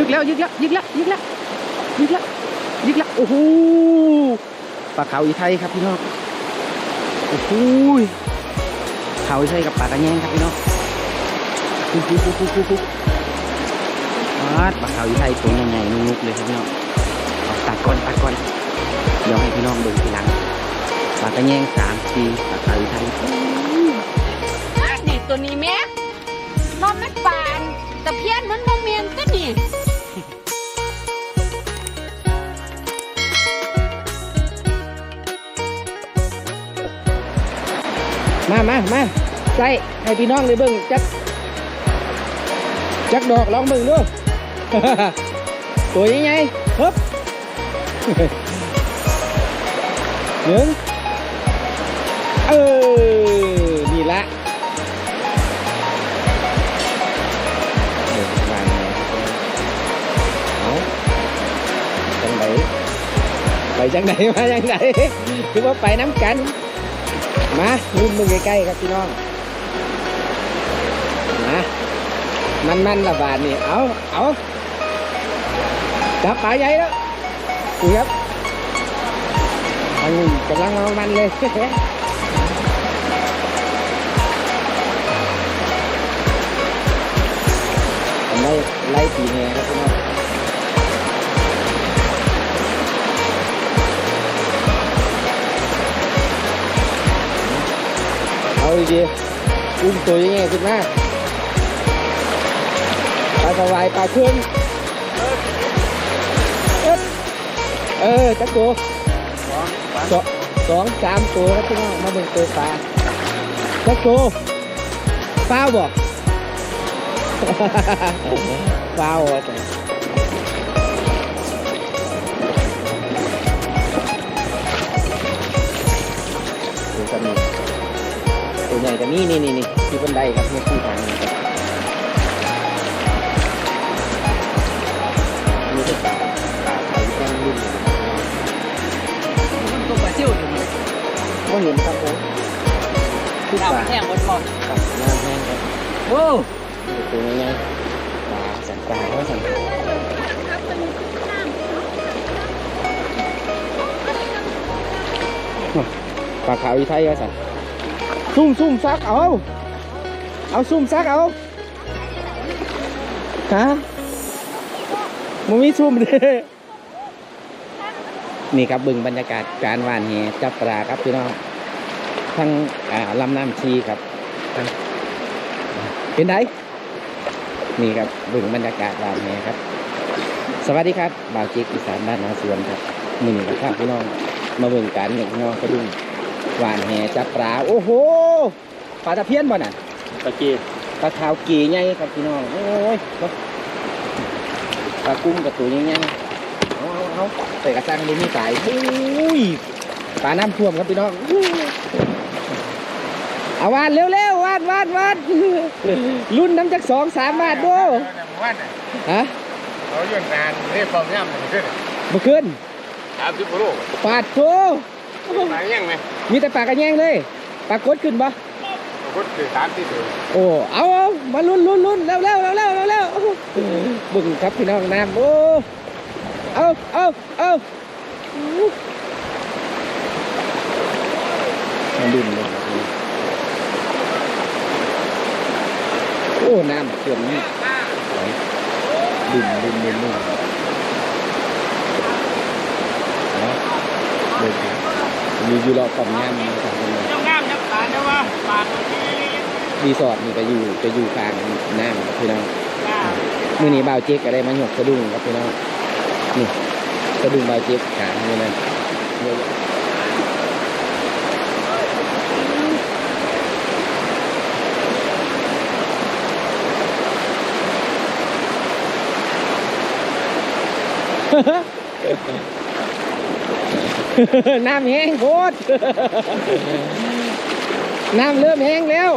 ยึกแล้วยึกแล้วยึกแล้วยึกแล้วยึกแล้วยึกแล้วโอ้โหปลาเขาอีไทยครับพี่น้องโอ้โหเขาอีไทยกับปลากระแยงครับพี่น้องปุ๊บปุ๊บปุ๊บปุ๊บปุ๊บปุ๊บปลาปลาขาอีไทยตัวใหญ่ๆนุกๆเลยครับพี่น้องเอาตัดก่อนตัดก่อนเดี๋ยวให้พี่น้องดูทีหลังปลากระแยงสามปีปลาเขาอีไทยนี่ตัวนี้แม่นอนมันปานแตะเพี้ยนมันโมเมนตัวนี่ มามามาใส่ให้พี่น้องได้เบิ่งจักจักดอกลองเบิ่งดูตัวยังไงฮึบหนึ่งเออนี่ละเดี๋ยววางไว้เอาจังไหนไปจังไหนมาจังไหนคือว่าไปน้ำกัน มาลุ้นมึงใกล้ๆครับพี่น้องมามันมันๆละบาทนี่เอาเอาจับปลาใหญ่แล้วดูครับอันนี้กำลังเอามันเลย อุ้มตัวยังไงขึ้นมาปลาสวายปลาเชื่องเอิ๊ดเออจักตัวสองสองสามตัวครับพี่น้องมาเบิ่งตัวปลาจักตัวเปล่าบ่เปล่าอะดูกันนี่ ตัวใหญ่กันนี่นี่นี่นี่ที่บันไดครับเนี่ที่ทางนี่ครับนี่คือปลาปลาไทยแกงรุ่นนะครับตัวปลาซิวอยู่นี่ก็เห็นครับผมคือปลาแห้งบนบ่อครับน้ำแห้งครับโอ้ตัวใหญ่ปลาสันปลาว่าสันปลาขาวอีไทยว่าสัน ซุ่มซุ่มซักเอา เอาซุ่มซักเอาฮะมันมีซุ่มเด้นี่ครับบึงบรรยากาศการหว่านแหจับปลาครับพี่น้องทั้งลำน้ำชีครับเป็นไงนี่ครับบึงบรรยากาศหว่านแหครับ สวัสดีครับบ่าวจิกอีสานบ้านนาสวนครับนี่นี่ครับพี่น้องมาเบิ่งการเนี่ยพี่น้องกระดุมหว่านแหจับปลาโอ้โห ปลาตะเพียนบ่น่ะตะกี้ปลาขาวกีใหญ่ครับพี่น้องโอ้ยปลากุ้งกับตัวใหญ่ๆเอาเอาเอาใส่กระชังดูมีสายอุ้ยปลาน้ำท่วมครับพี่น้องอู้เอาวานเร็วๆวานวานวานรุ่นน้ำจากสองสามบาทดูวันน่ะฮะเขาเรื่องงานเรียกความย่ำมันขึ้นเมื่อคืนสามสิบโลปาดโตมายังไหมมีแต่ปลากระแยงเลยปลากดขึ้นปะ พุทธคือสามที่สุดโอ้เอาเอามาลุ้นลุ้นลุ้นเร็วเร็วเร็วเร็วเร็วบึ้งครับพี่น้องน้ำโอ้เอาเอาเอาดุนเลยโอ้น้ำเขื่อนนี่ไหลดุนดุนดุนดินมีอยู่รอบความงามนะครับางามจังปานนะว่าปานรีสอร์ทนี่ก็อยู่จะอยู่กลางน้ำครับพี่น้องมื่อนี้บ่าวเจ๊กก็ได้มาหยกสะดุ้งครับพี่น้องนี่สะดุ้งบ่าวเจ๊กกลางนี่นั่นเยอะน้ำแห้งโคตร น้ำเริ่มแห้งแล้ว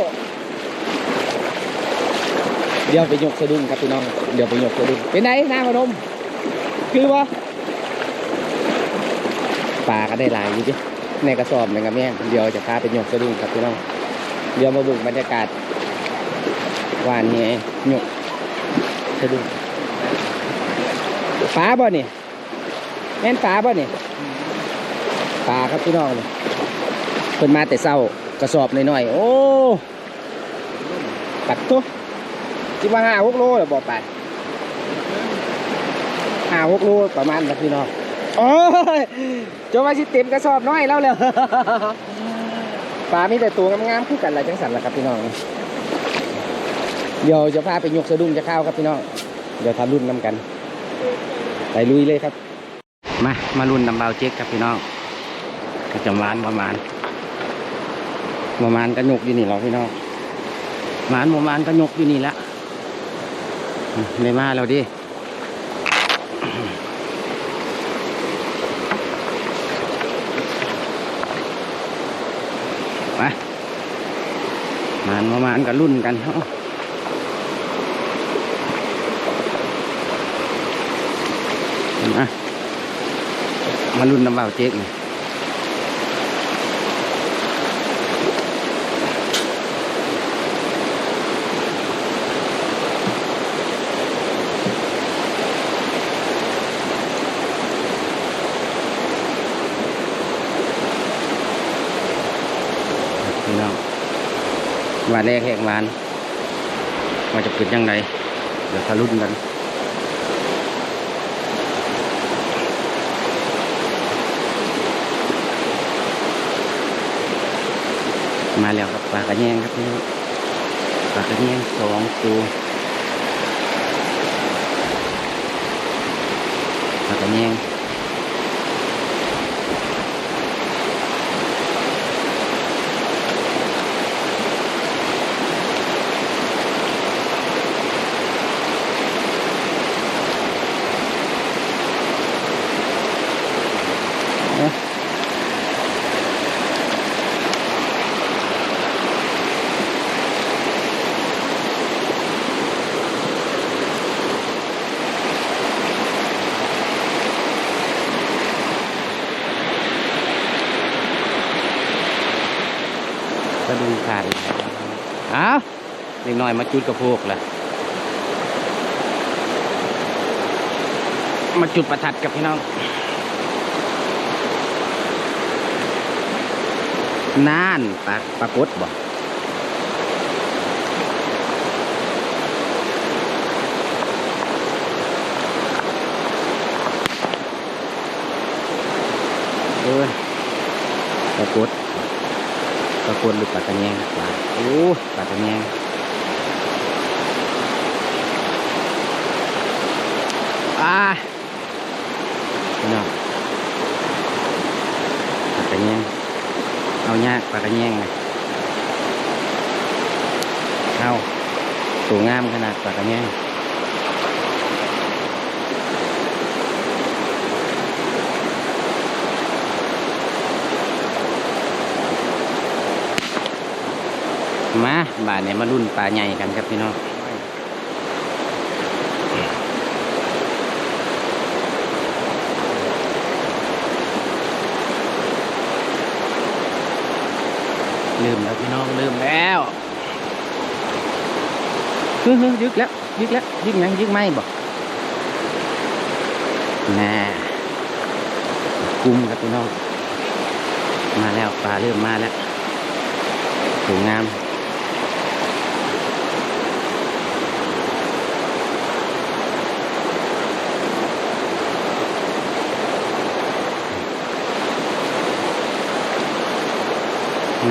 เดี๋ยวไปหยกสะดุ้งครับพี่น้อง เดี๋ยวไปหยกสะดุ้งเป็นไงน้ำมานมคือวะปลาก็ได้หลายอยู่ดิในกระสอบหนึ่งครับแม่งเดี๋ยวจะพาไปหยกสะดุ้งครับพี่น้อง เดี๋ยวมาเบุกบรรยากาศหวานแหหยกสะดุ้งปลาบ่นี่แม่นปลาบ่นี่ปลาครับพี่น้องนี่เพิ่นมาแต่เช้า กระสอบหน่อยๆโอ้ตักตัวคิดว่าห้าหกโลหรือบ่ไปห้าหกโลประมาณนะพี่น้องโอ้ยจะว่าสิเต็มกระสอบน้อยแล้วเลยปลามีแต่ตัวงามๆคู่กันแหละจังสันละครับพี่น้องเดี๋ยวจะพาไปยกสะดุ้งจะเข้าครับพี่น้องเดี๋ยวทำรุ่นน้ำกันไปลุยเลยครับ มามารุ่นนำเบาเจ๊กครับพี่น้องก็จะมานประมาณ ประมาณกระยกอยู่นี่เรอพี่น้องหมานประมาณกระยกอยู่นี่ละอืมได้าดิไปหมานประมาณกับรุ่นกันเนาะมามารุ่นน้ำเบาเจ๊กนี่พี่น้อง ว่าแรกแหกหวานว่าจะเป็นยังไงเดี๋ยวทะลุนกันมาแล้วครับปลากระแยงครับพี่น้องปลากระแยงสองตัวปลากระแยง ก็ดูขาดอีกแล้วอ้าวเล็กน้อยมาจุดกระโพกละมาจุดประทัดกับพี่น้องน่านปลาปลากดบ่เออปลากด ปลากดหรือปลากระแยงปลาโอ้ปลากระแยงอ่าพี่น้องปลากระแยงเอายากปลากระแยงเลยเอาตัวงามขนาดปลากระแยง มาบาทเนี่ยมารุ่นปลาใหญ่กันครับพี่น้องลืมแล้วพี่น้องลืมแล้วเฮ้ยเฮ้ยยึกแล้วยึกแล้วยึกยังยึกไม่บอกน่ากุ้มครับพี่น้องมาแล้วปลาเริ่มมาแล้วสวยงาม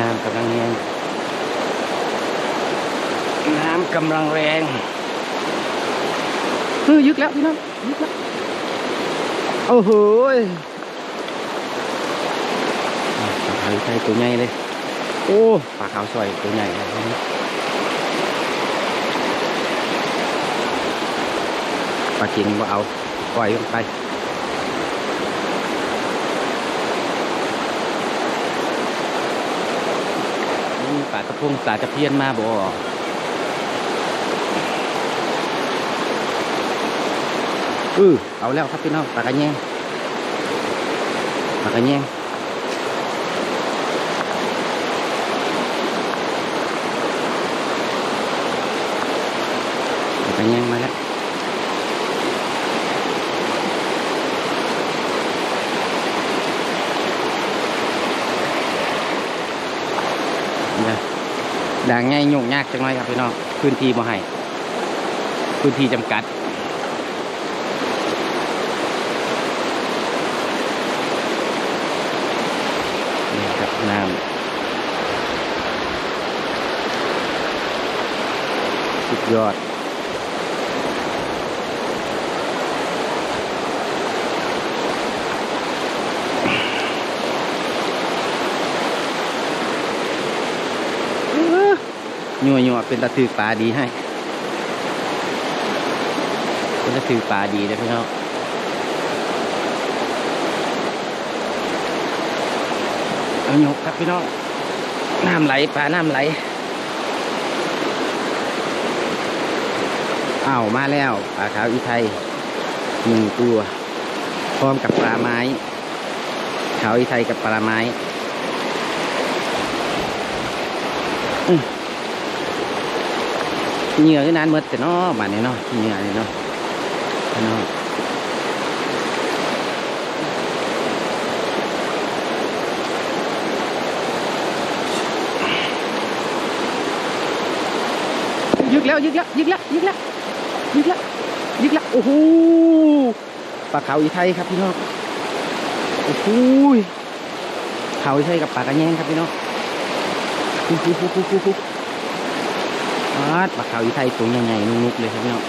น้ำ กำลังแรงน้ำกำลังแรงเฮ้ยยึกแล้วพี่น้องยึกแล้วโอ้โหยอะปลาขาวใส่ตัวใหญ่เลย โอ้ปลาขาวสวยตัวใหญ่ครับปลาจริงว่าเอาปล่อยลงไป มีปลากระพงสากระเพียนมาบ่เออเอาแล้วครับพี่น้องปากระแยงปากระแยงปากระแยงมาแล้ว ด่างง่ายยุ่งยากจังเลยครับพี่น้องพื้นที่บ่ให้พื้นที่จำกัดนี่ครับน้ำสุดยอด ยัวยัวๆเป็นตะถือปลาดีให้ เป็นตะถือปลาดีเลยพี่น้องเอาหยกครับพี่น้องน้ำไหลปลาน้ำไหลอ้าวมาแล้วปลาขาวอีไทยหนึ่งตัวพร้อมกับปลาไม้ ขาวอีไทยกับปลาไม้ เหงื่อขึ้นนานเมื่อแต่เนาะบานนี้เนาะเหงื่อนี่เนาะเนาะยึกแล้วยึกแล้วยึกแล้วยึกแล้วยึกแล้วยึกแล้วโอ้โหปลาขาอีไทยครับพี่น้องโอ้โหเขาอีไทยกับปลากระแยงครับพี่น้องฮู้ฮู้ฮู้ฮู้ฮู้ฮู้ปลา ปลาขาวอีไทยตัวใหญ่ๆนุกๆเลยครับพี่น้อง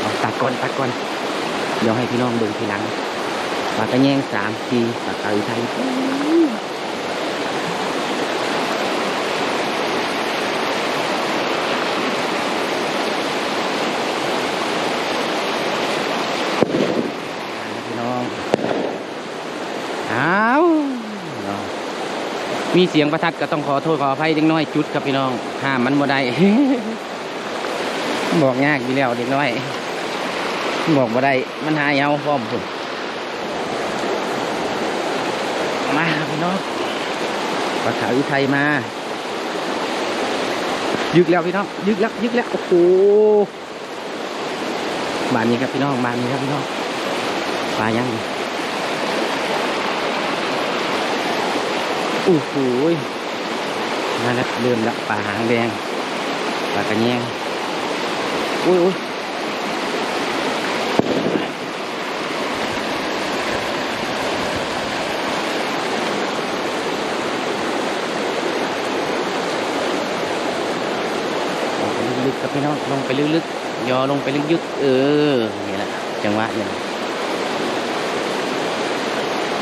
เอาตัดก่อนตัดก่อนเดี๋ยวให้พี่น้องเบิ่งทีหลังปลากระแยงสามทีปลาขาวอีไทยพี่น้องอ้าวมีเสียงประทัดก็ต้องขอโทษขออภัยเด็กน้อยจุดครับพี่น้องห้ามมันบ่ได้ บอกยากอยู่แล้วเด็กน้อย บอกบ่ได้มันหายเอาพร้อมพุ่นมาพี่น้องปลาขาวอีไทยมา ยึกแล้วพี่น้องยึกแล้วยึกแล้วโอ้โหบานนี้ครับพี่น้องบานนี้ครับพี่น้องปลายังโอ้โหยมาแล้วเริ่มล้วปลาหางแดงปลากระแยง อ้ยโอ้ยลงไปลึกๆครับพี่น้องลงไปลึกๆย่อลงไปลึกๆเออนี่แหละจังหวะเนี่ย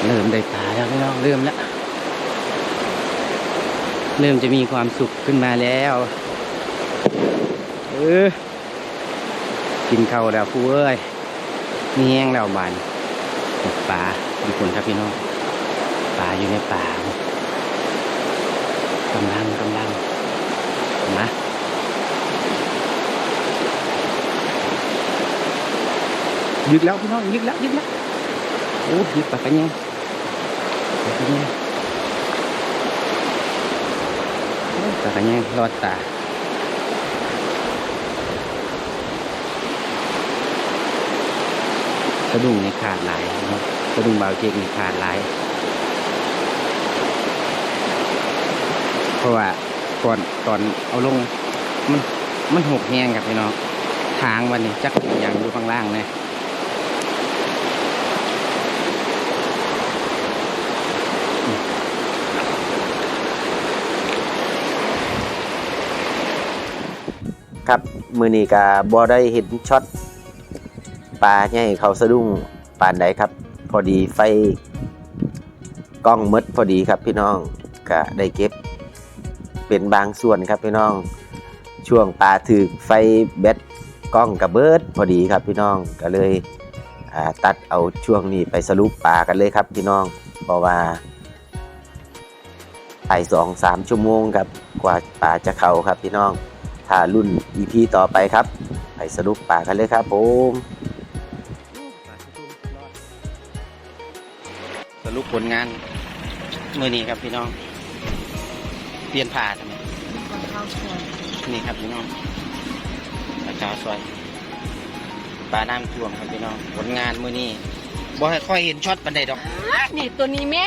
เริ่มได้ปลาแล้วพี่น้องเริ่มแล้วเริ่มจะมีความสุขขึ้นมาแล้ว เออ กินข้าวแล้วฟูเอ้ยมีแห้งแล้วบานป่าทุกคนครับพี่น้องป่าอยู่ในป่ากำลังกำลังมายึกแล้วพี่น้องยึกแล้วยึกแล้วโอ้ยึกปากกันยังปากกันยังแต่ก็ยังรอดตา สะดุ้งในขาดหลายเนาะสะดุ้งเบาเจกในขาดหลาย เพราะว่าก่อนก่อนเอาลงมันมันหกแห้งครับพี่น้องทางวันนี้จักอย่างอยู่ข้างล่างเนี่ยครับมือนี้กาบอได้เห็นช็อต ปลาใหญ่เขาสะดุ้งปานใดครับ พอดีไฟกล้องหมดพอดีครับพี่น้องก็ได้เก็บ เป็นบางส่วนครับพี่น้อง ช่วงปลาถือไฟแบตกล้องกับเบิดพอดีครับพี่น้องก็เลยตัดเอาช่วงนี้ไปสรุปปลากันเลยครับพี่น้องเพราะว่าไปสองสามชั่วโมงครับกว่าปลาจะเข้าครับพี่น้องถ้ารุ่น EP ต่อไปครับ ไปสรุปปลากันเลยครับผม รุปผลงานมือนี้ครับพี่น้องเปลี่ยนผ่าทำไมนี่ครับพี่น้องปลาเจ้าซอยปลาน้ำท่วมครับพี่น้องผลงานมือนี้บ่ให้ค่อยเห็นช็อตปันใดดอกอะนี่ตัวนี้แม่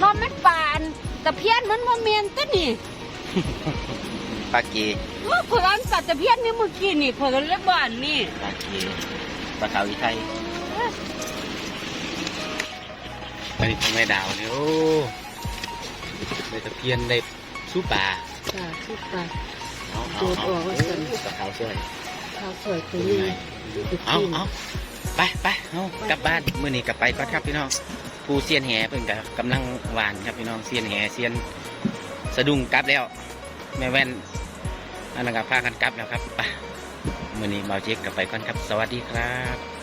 นอนไม่ปานตะเพียนมันบ่เมียนตัวนี่ปลาเกเมื่อเพลันสัตว์ตะเพียนนี่เมื่อกี้นี่เพลันเล็กบ้านนี่ปลาเกปลาขาวอีไทย อันนี้ของแม่ดาวเนี่ยโอ้ได้ตะเพียนได้สู้ปลาจ้าสุดตาเอาโดดออกไว้ก่อนปลาขาวสวยข้าวสวยตัวนี้เอาเอาไปไปเอากลับบ้านมื้อนี้กลับไปก่อนครับพี่น้องผู้เซียนแหเพิ่นก็กำลังหวานครับพี่น้องเซียนแหเซียนสะดุ้งกลับแล้วแม่แว่นอันนั้นก็พากันกลับแล้วครับไปมื้อนี้เบาเจ๊กกลับไปก่อนครับ สวัสดีครับ